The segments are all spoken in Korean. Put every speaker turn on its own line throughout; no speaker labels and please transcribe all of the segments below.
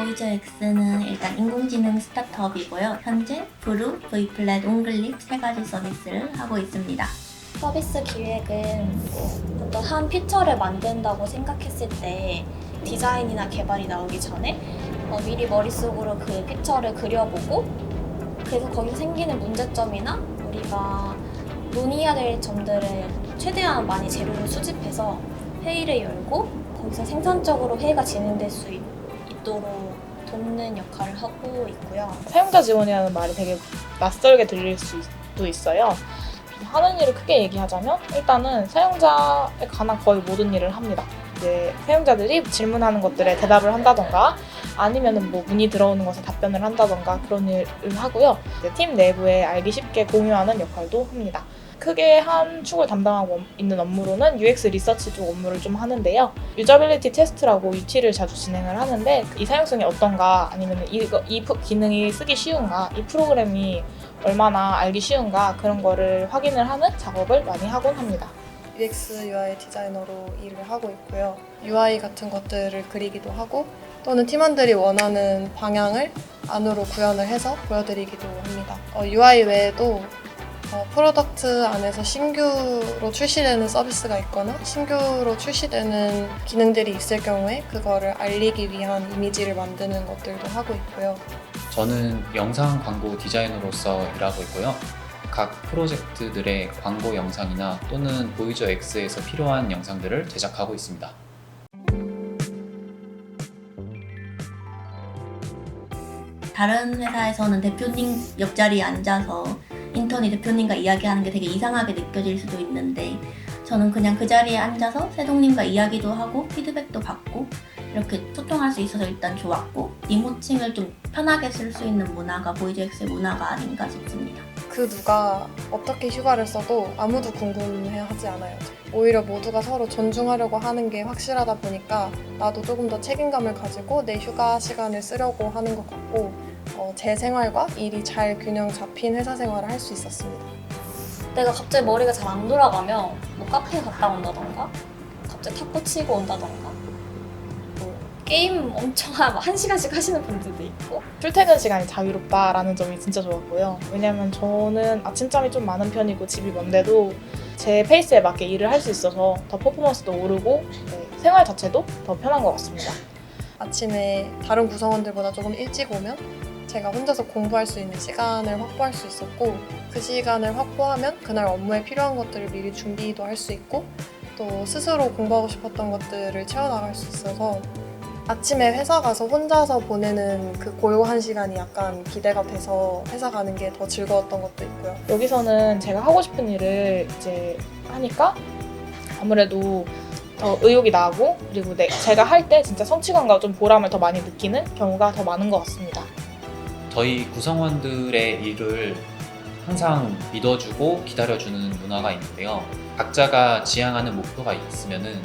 보이저 X는 일단 인공지능 스타트업이고요. 현재 브루, V플랫, 옹글립 세 가지 서비스를 하고 있습니다.
서비스 기획은 뭐 어떤 한 피처를 만든다고 생각했을 때 디자인이나 개발이 나오기 전에 어, 미리 머릿속으로 그 피처를 그려보고 그래서 거기서 생기는 문제점이나 우리가 논의해야 될 점들을 최대한 많이 재료를 수집해서 회의를 열고 거기서 생산적으로 회의가 진행될 수 있, 있도록 돕는 역할을 하고 있고요.
사용자 지원이라는 말이 되게 낯설게 들릴 수도 있어요. 하는 일을 크게 얘기하자면 일단은 사용자에 관한 거의 모든 일을 합니다. 이제 사용자들이 질문하는 것들에 대답을 한다던가 아니면은 뭐 문의 들어오는 것에 답변을 한다던가 그런 일을 하고요. 팀 내부에 알기 쉽게 공유하는 역할도 합니다. 크게 한 축을 담당하고 있는 업무로는 UX 리서치 쪽 업무를 좀 하는데요. 유저빌리티 테스트라고 UT를 자주 진행을 하는데 이 사용성이 어떤가 아니면 이 프- 기능이 쓰기 쉬운가 이 프로그램이 얼마나 알기 쉬운가 그런 거를 확인을 하는 작업을 많이 하곤 합니다.
UX UI 디자이너로 일을 하고 있고요. UI 같은 것들을 그리기도 하고 또는 팀원들이 원하는 방향을 안으로 구현을 해서 보여드리기도 합니다. 어, UI 외에도 어, 프로덕트 안에서 신규로 출시되는 서비스가 있거나 신규로 출시되는 기능들이 있을 경우에 그거를 알리기 위한 이미지를 만드는 것들도 하고 있고요.
저는 영상 광고 디자이너로서 일하고 있고요. 각 프로젝트들의 광고 영상이나 또는 보이저 X에서 필요한 영상들을 제작하고 있습니다.
다른 회사에서는 대표님 옆자리에 앉아서 인턴이 대표님과 이야기하는 게 되게 이상하게 느껴질 수도 있는데 저는 그냥 그 자리에 앉아서 세동님과 이야기도 하고 피드백도 받고 이렇게 소통할 수 있어서 일단 좋았고 리모칭을 좀 편하게 쓸 수 있는 문화가 보이즈엑스의 문화가 아닌가 싶습니다.
그 누가 어떻게 휴가를 써도 아무도 궁금해하지 않아요. 오히려 모두가 서로 존중하려고 하는 게 확실하다 보니까 나도 조금 더 책임감을 가지고 내 휴가 시간을 쓰려고 하는 것 같고 어, 제 생활과 일이 잘 균형 잡힌 회사 생활을 할 수 있었습니다.
내가 갑자기 머리가 잘 안 돌아가면 뭐 카페 갔다 온다던가 갑자기 탁구 치고 온다던가 뭐 게임 엄청 한, 한 시간씩 하시는 분들도 있고
출퇴근 시간이 자유롭다라는 점이 진짜 좋았고요. 왜냐면 저는 아침잠이 좀 많은 편이고 집이 먼데도 제 페이스에 맞게 일을 할 수 있어서 더 퍼포먼스도 오르고 네, 생활 자체도 더 편한 것 같습니다.
아침에 다른 구성원들보다 조금 일찍 오면 제가 혼자서 공부할 수 있는 시간을 확보할 수 있었고 그 시간을 확보하면 그날 업무에 필요한 것들을 미리 준비도 할 수 있고 또 스스로 공부하고 싶었던 것들을 채워나갈 수 있어서 아침에 회사 가서 혼자서 보내는 그 고요한 시간이 약간 기대가 돼서 회사 가는 게 더 즐거웠던 것도 있고요.
여기서는 제가 하고 싶은 일을 이제 하니까 아무래도 더 의욕이 나고 그리고 내, 제가 할 때 진짜 성취감과 좀 보람을 더 많이 느끼는 경우가 더 많은 것 같습니다.
저희 구성원들의 일을 항상 믿어주고 기다려주는 문화가 있는데요. 각자가 지향하는 목표가 있으면은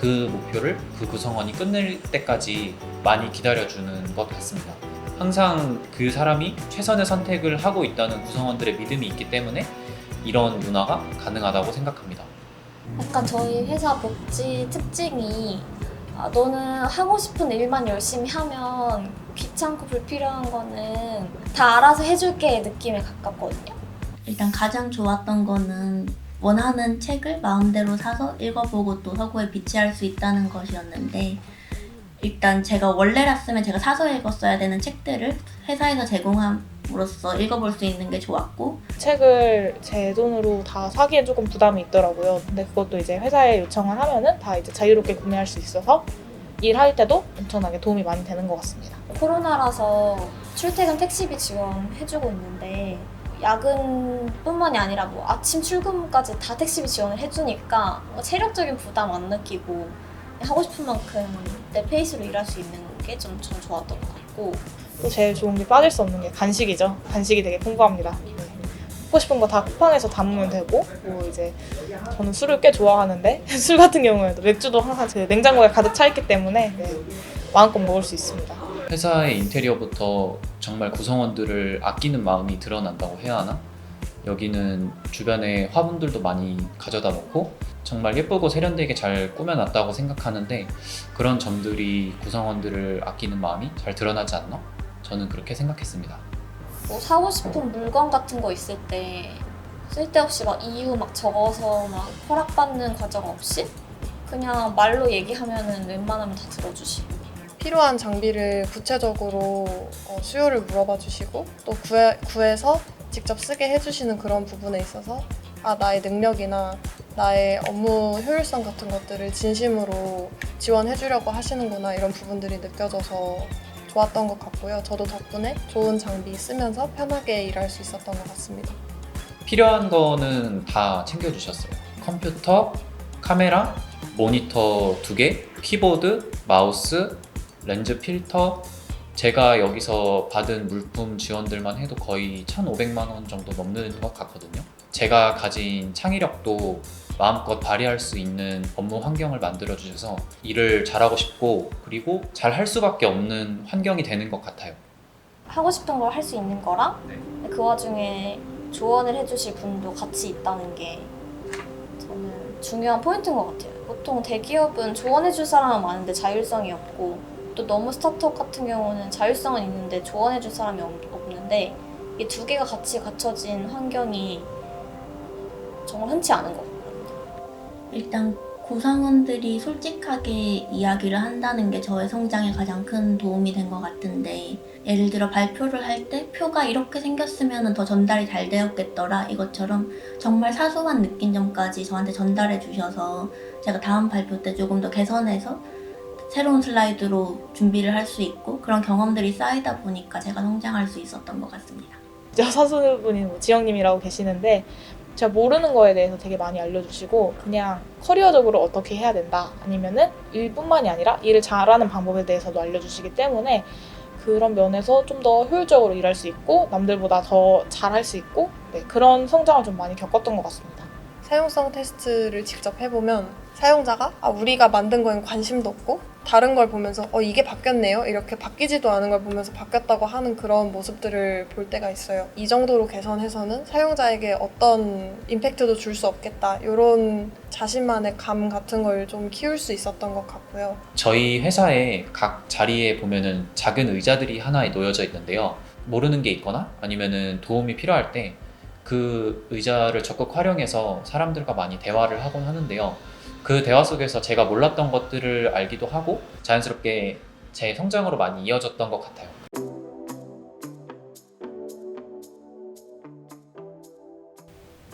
그 목표를 그 구성원이 끝낼 때까지 많이 기다려주는 것 같습니다. 항상 그 사람이 최선의 선택을 하고 있다는 구성원들의 믿음이 있기 때문에 이런 문화가 가능하다고 생각합니다.
약간 저희 회사 복지 특징이 아, 너는 하고 싶은 일만 열심히 하면 귀찮고 불필요한 거는 다 알아서 해줄게 느낌에 가깝거든요.
일단 가장 좋았던 거는 원하는 책을 마음대로 사서 읽어보고 또 서구에 비치할 수 있다는 것이었는데 일단 제가 원래랐으면 제가 사서 읽었어야 되는 책들을 회사에서 제공함으로써 읽어볼 수 있는 게 좋았고
책을 제 돈으로 다 사기엔 조금 부담이 있더라고요. 근데 그것도 이제 회사에 요청을 하면은 다 이제 자유롭게 구매할 수 있어서 일할 때도 엄청나게 도움이 많이 되는 것 같습니다.
코로나라서 출퇴근 택시비 지원해주고 있는데 야근뿐만이 아니라 뭐 아침 출근까지 다 택시비 지원을 해주니까 뭐 체력적인 부담 안 느끼고 하고 싶은 만큼 내 페이스로 일할 수 있는 게 좀 전 좋았던 것 같고
또 제일 좋은 게 빠질 수 없는 게 간식이죠. 간식이 되게 풍부합니다. 네. 먹고 싶은 거 다 쿠팡에서 담으면 되고 뭐 이제 저는 술을 꽤 좋아하는데 술 같은 경우에도 맥주도 항상 제 냉장고에 가득 차 있기 때문에 네, 마음껏 먹을 수 있습니다.
회사의 인테리어부터 정말 구성원들을 아끼는 마음이 드러난다고 해야 하나? 여기는 주변에 화분들도 많이 가져다 놓고 정말 예쁘고 세련되게 잘 꾸며놨다고 생각하는데 그런 점들이 구성원들을 아끼는 마음이 잘 드러나지 않나? 저는 그렇게 생각했습니다.
뭐 사고 싶은 물건 같은 거 있을 때 쓸데없이 막 이유 막 적어서 막 허락받는 과정 없이 그냥 말로 얘기하면은 웬만하면 다 들어주시고
필요한 장비를 구체적으로 어, 수요를 물어봐 주시고 또 구해, 구해서 직접 쓰게 해주시는 그런 부분에 있어서 아 나의 능력이나 나의 업무 효율성 같은 것들을 진심으로 지원해 주려고 하시는구나 이런 부분들이 느껴져서 좋았던 것 같고요. 저도 덕분에 좋은 장비 쓰면서 편하게 일할 수 있었던 것 같습니다.
필요한 거는 다 챙겨주셨어요. 컴퓨터, 카메라, 모니터 두 개, 키보드, 마우스, 렌즈 필터. 제가 여기서 받은 물품 지원들만 해도 거의 1,500만 원 정도 넘는 것 같거든요. 제가 가진 창의력도 마음껏 발휘할 수 있는 업무 환경을 만들어 주셔서 일을 잘하고 싶고 그리고 잘 할 수밖에 없는 환경이 되는 것 같아요.
하고 싶은 걸 할 수 있는 거랑
네.
그 와중에 조언을 해주실 분도 같이 있다는 게 저는 중요한 포인트인 것 같아요. 보통 대기업은 조언해줄 사람은 많은데 자율성이 없고 또 너무 스타트업 같은 경우는 자율성은 있는데 조언해줄 사람이 없- 없는데 이 두 개가 같이 갖춰진 환경이 정말 흔치 않은 것 같아요.
일단 구성원들이 솔직하게 이야기를 한다는 게 저의 성장에 가장 큰 도움이 된 것 같은데 예를 들어 발표를 할 때 표가 이렇게 생겼으면 더 전달이 잘 되었겠더라 이것처럼 정말 사소한 느낀 점까지 저한테 전달해 주셔서 제가 다음 발표 때 조금 더 개선해서 새로운 슬라이드로 준비를 할 수 있고 그런 경험들이 쌓이다 보니까 제가 성장할 수 있었던 것 같습니다.
여사수분인 뭐 지영님이라고 계시는데 제가 모르는 거에 대해서 되게 많이 알려주시고 그냥 커리어적으로 어떻게 해야 된다 아니면은 일뿐만이 아니라 일을 잘하는 방법에 대해서도 알려주시기 때문에 그런 면에서 좀 더 효율적으로 일할 수 있고 남들보다 더 잘할 수 있고 네, 그런 성장을 좀 많이 겪었던 것 같습니다.
사용성 테스트를 직접 해보면 사용자가 아, 우리가 만든 거엔 관심도 없고 다른 걸 보면서 어 이게 바뀌었네요 이렇게 바뀌지도 않은 걸 보면서 바뀌었다고 하는 그런 모습들을 볼 때가 있어요 이 정도로 개선해서는 사용자에게 어떤 임팩트도 줄 수 없겠다 이런 자신만의 감 같은 걸 좀 키울 수 있었던 것 같고요
저희 회사의 각 자리에 보면은 작은 의자들이 하나에 놓여져 있는데요. 모르는 게 있거나 아니면은 도움이 필요할 때 그 의자를 적극 활용해서 사람들과 많이 대화를 하곤 하는데요. 그 대화 속에서 제가 몰랐던 것들을 알기도 하고 자연스럽게 제 성장으로 많이 이어졌던 것 같아요.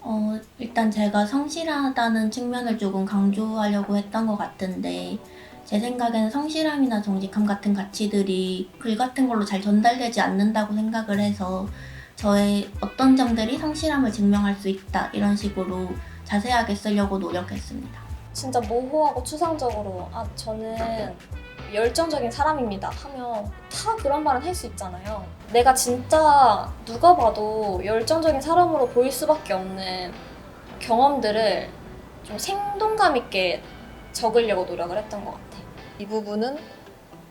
어, 일단 제가 성실하다는 측면을 조금 강조하려고 했던 것 같은데, 제 생각에는 성실함이나 정직함 같은 가치들이 글 같은 걸로 잘 전달되지 않는다고 생각을 해서, 저의 어떤 점들이 성실함을 증명할 수 있다, 이런 식으로 자세하게 쓰려고 노력했습니다.
진짜 모호하고 추상적으로 아 저는 열정적인 사람입니다 하면 다 그런 말은 할 수 있잖아요. 내가 진짜 누가 봐도 열정적인 사람으로 보일 수밖에 없는 경험들을 좀 생동감 있게 적으려고 노력을 했던 것 같아요.
이 부분은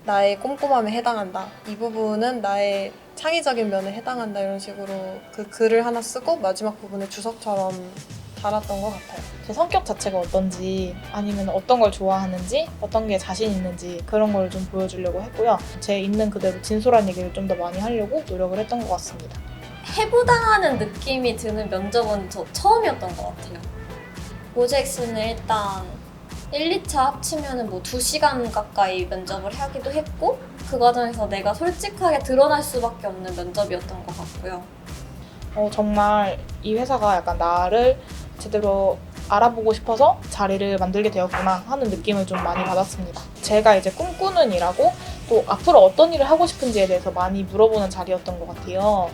나의 꼼꼼함에 해당한다. 이 부분은 나의 창의적인 면에 해당한다. 이런 식으로 그 글을 하나 쓰고 마지막 부분에 주석처럼 달았던 것 같아요.
제 성격 자체가 어떤지 아니면 어떤 걸 좋아하는지 어떤 게 자신 있는지 그런 걸 좀 보여주려고 했고요. 제 있는 그대로 진솔한 얘기를 좀 더 많이 하려고 노력을 했던 것 같습니다.
해부당하는 느낌이 드는 면접은 저 처음이었던 것 같아요. 모젝스는 일단 1, 2차 합치면은 뭐 2시간 가까이 면접을 하기도 했고 그 과정에서 내가 솔직하게 드러날 수밖에 없는 면접이었던 것 같고요.
어, 정말 이 회사가 약간 나를 제대로 알아보고 싶어서 자리를 만들게 되었구나 하는 느낌을 좀 많이 받았습니다. 제가 이제 꿈꾸는 일하고 또 앞으로 어떤 일을 하고 싶은지에 대해서 많이 물어보는 자리였던 것 같아요.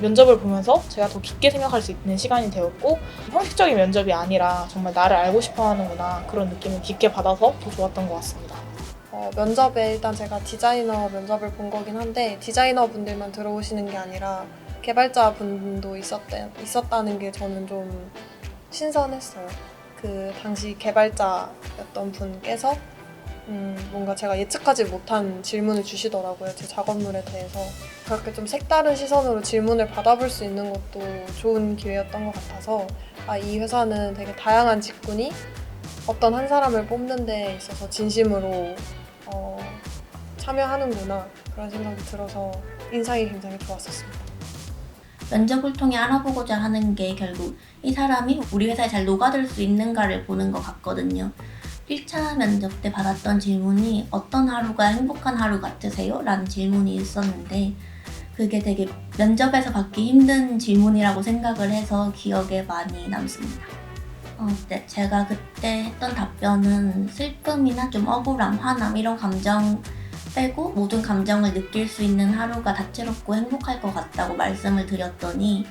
면접을 보면서 제가 더 깊게 생각할 수 있는 시간이 되었고 형식적인 면접이 아니라 정말 나를 알고 싶어 하는구나 그런 느낌을 깊게 받아서 더 좋았던 것 같습니다.
어, 면접에 일단 제가 디자이너 면접을 본 거긴 한데 디자이너 분들만 들어오시는 게 아니라 개발자 분도 있었대, 있었다는 게 저는 좀 신선했어요. 그 당시 개발자였던 분께서 음, 뭔가 제가 예측하지 못한 질문을 주시더라고요. 제 작업물에 대해서. 그렇게 좀 색다른 시선으로 질문을 받아볼 수 있는 것도 좋은 기회였던 것 같아서 아, 이 회사는 되게 다양한 직군이 어떤 한 사람을 뽑는 데 있어서 진심으로 어, 참여하는구나 그런 생각이 들어서 인상이 굉장히 좋았었습니다.
면접을 통해 알아보고자 하는 게 결국 이 사람이 우리 회사에 잘 녹아들 수 있는가를 보는 것 같거든요. 1차 면접 때 받았던 질문이 어떤 하루가 행복한 하루 같으세요? 라는 질문이 있었는데 그게 되게 면접에서 받기 힘든 질문이라고 생각을 해서 기억에 많이 남습니다. 어, 네, 제가 그때 했던 답변은 슬픔이나 좀 억울함, 화남 이런 감정 빼고 모든 감정을 느낄 수 있는 하루가 다채롭고 행복할 것 같다고 말씀을 드렸더니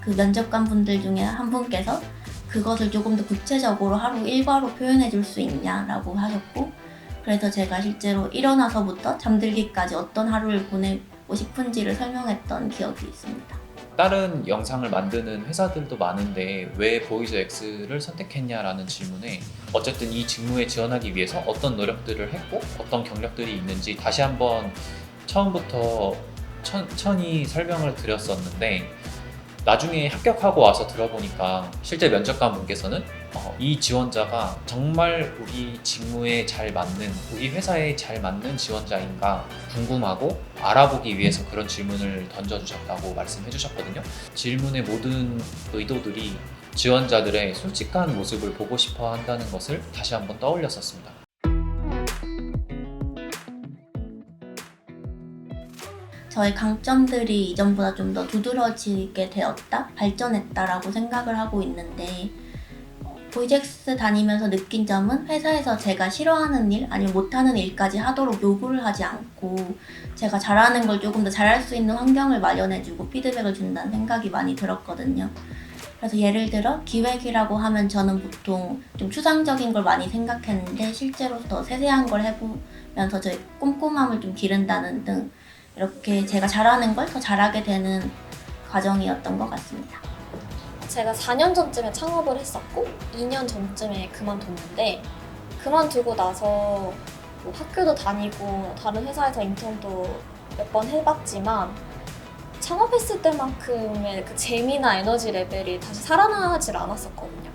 그 면접관 분들 중에 한 분께서 그것을 조금 더 구체적으로 하루 일과로 표현해 줄 수 있냐라고 하셨고 그래서 제가 실제로 일어나서부터 잠들기까지 어떤 하루를 보내고 싶은지를 설명했던 기억이 있습니다.
다른 영상을 만드는 회사들도 많은데 왜 보이저 X를 선택했냐라는 질문에 어쨌든 이 직무에 지원하기 위해서 어떤 노력들을 했고 어떤 경력들이 있는지 다시 한번 처음부터 천천히 설명을 드렸었는데 나중에 합격하고 와서 들어보니까 실제 면접관 분께서는 어, 이 지원자가 정말 우리 직무에 잘 맞는 우리 회사에 잘 맞는 지원자인가 궁금하고 알아보기 위해서 그런 질문을 던져주셨다고 말씀해 주셨거든요. 질문의 모든 의도들이 지원자들의 솔직한 모습을 보고 싶어 한다는 것을 다시 한번 떠올렸었습니다.
저의 강점들이 이전보다 좀 더 두드러지게 되었다, 발전했다라고 생각을 하고 있는데 어, 보이젝스 다니면서 느낀 점은 회사에서 제가 싫어하는 일 아니면 못하는 일까지 하도록 요구를 하지 않고 제가 잘하는 걸 조금 더 잘할 수 있는 환경을 마련해주고 피드백을 준다는 생각이 많이 들었거든요. 그래서 예를 들어 기획이라고 하면 저는 보통 좀 추상적인 걸 많이 생각했는데 실제로 더 세세한 걸 해보면서 저의 꼼꼼함을 좀 기른다는 등 이렇게 제가 잘하는 걸 더 잘하게 되는 과정이었던 것 같습니다.
제가 4년 전쯤에 창업을 했었고 2년 전쯤에 그만뒀는데 그만두고 나서 뭐 학교도 다니고 다른 회사에서 인턴도 몇 번 해봤지만 창업했을 때만큼의 그 재미나 에너지 레벨이 다시 살아나질 않았었거든요.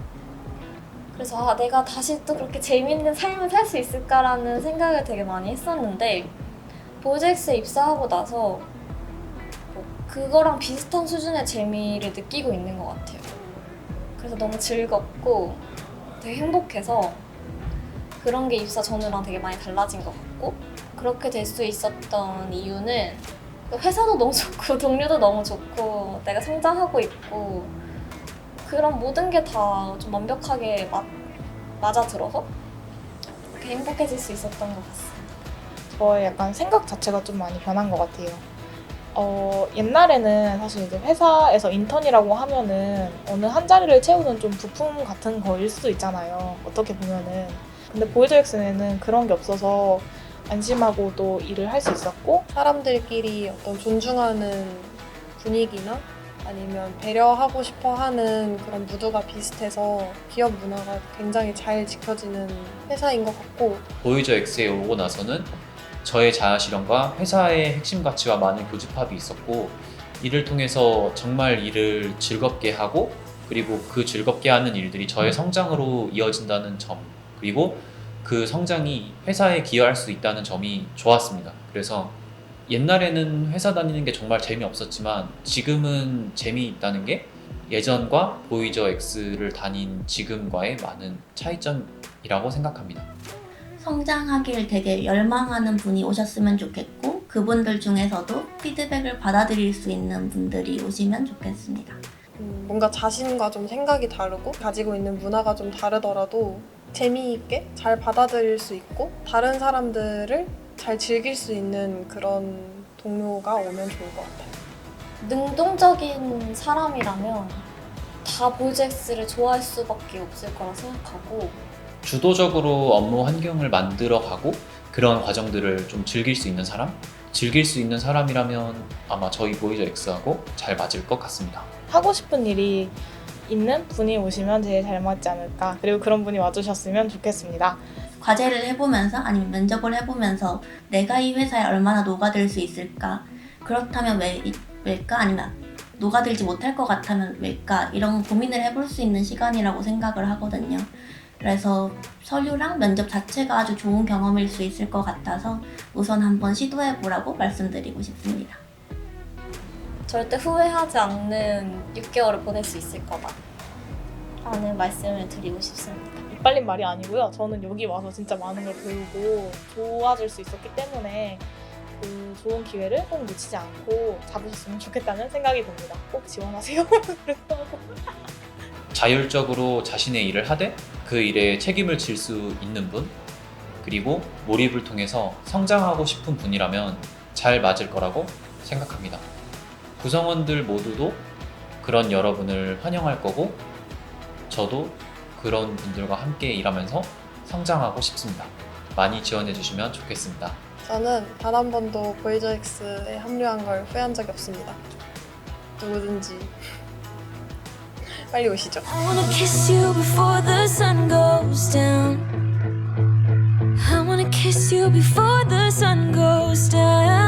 그래서 아, 내가 다시 또 그렇게 재미있는 삶을 살 수 있을까라는 생각을 되게 많이 했었는데 보이젝스에 입사하고 나서 뭐 그거랑 비슷한 수준의 재미를 느끼고 있는 것 같아요. 그래서 너무 즐겁고 되게 행복해서 그런 게 입사 전이랑 되게 많이 달라진 것 같고 그렇게 될 수 있었던 이유는 회사도 너무 좋고 동료도 너무 좋고 내가 성장하고 있고 그런 모든 게 다 좀 완벽하게 맞, 맞아 들어서 그렇게 행복해질 수 있었던 것 같습니다.
저의 약간 생각 자체가 좀 많이 변한 것 같아요. 어, 옛날에는 사실 이제 회사에서 인턴이라고 하면은 어느 한 자리를 채우는 좀 부품 같은 거일 수도 있잖아요. 어떻게 보면은. 근데 보이저엑스는 그런 게 없어서 안심하고 또 일을 할 수 있었고
사람들끼리 어떤 존중하는 분위기나 아니면 배려하고 싶어 하는 그런 무드가 비슷해서 기업 문화가 굉장히 잘 지켜지는 회사인 것 같고
보이저 X에 오고 나서는 저의 자아 실현과 회사의 핵심 가치와 많은 교집합이 있었고 이를 통해서 정말 일을 즐겁게 하고 그리고 그 즐겁게 하는 일들이 저의 성장으로 이어진다는 점 그리고 그 성장이 회사에 기여할 수 있다는 점이 좋았습니다. 그래서 옛날에는 회사 다니는 게 정말 재미없었지만 지금은 재미있다는 게 예전과 보이저 X를 다닌 지금과의 많은 차이점이라고 생각합니다.
성장하길 되게 열망하는 분이 오셨으면 좋겠고 그분들 중에서도 피드백을 받아들일 수 있는 분들이 오시면 좋겠습니다.
음, 뭔가 자신과 좀 생각이 다르고 가지고 있는 문화가 좀 다르더라도 재미있게 잘 받아들일 수 있고 다른 사람들을 잘 즐길 수 있는 그런 동료가 오면 좋을 것 같아요.
능동적인 사람이라면 다 보이젝스를 좋아할 수밖에 없을 거라 생각하고
주도적으로 업무 환경을 만들어 가고 그런 과정들을 좀 즐길 수 있는 사람? 즐길 수 있는 사람이라면 아마 저희 보이저 X하고 잘 맞을 것 같습니다.
하고 싶은 일이 있는 분이 오시면 제일 잘 맞지 않을까. 그리고 그런 분이 와주셨으면 좋겠습니다.
과제를 해보면서 아니면 면접을 해보면서 내가 이 회사에 얼마나 녹아들 수 있을까? 그렇다면 왜, 왜일까? 아니면 녹아들지 못할 것 같다면 왜일까? 이런 고민을 해볼 수 있는 시간이라고 생각을 하거든요. 그래서 서류랑 면접 자체가 아주 좋은 경험일 수 있을 것 같아서 우선 한번 시도해 보라고 말씀드리고 싶습니다.
절대 후회하지 않는 6개월을 보낼 수 있을 거다. 라는 말씀을 드리고 싶습니다.
이빨린 말이 아니고요. 저는 여기 와서 진짜 많은 걸 배우고 좋아질 수 있었기 때문에 그 좋은 기회를 꼭 놓치지 않고 잡으셨으면 좋겠다는 생각이 듭니다. 꼭 지원하세요.
자율적으로 자신의 일을 하되 그 일에 책임을 질 수 있는 분 그리고 몰입을 통해서 성장하고 싶은 분이라면 잘 맞을 거라고 생각합니다. 구성원들 모두도 그런 여러분을 환영할 거고 저도 그런 분들과 함께 일하면서 성장하고 싶습니다. 많이 지원해 주시면 좋겠습니다.
저는 단 한 번도 보이저엑스에 합류한 걸 후회한 적이 없습니다. 누구든지 빨리 오시죠.
I wanna kiss you before the sun goes down. I wanna kiss you before the sun goes down.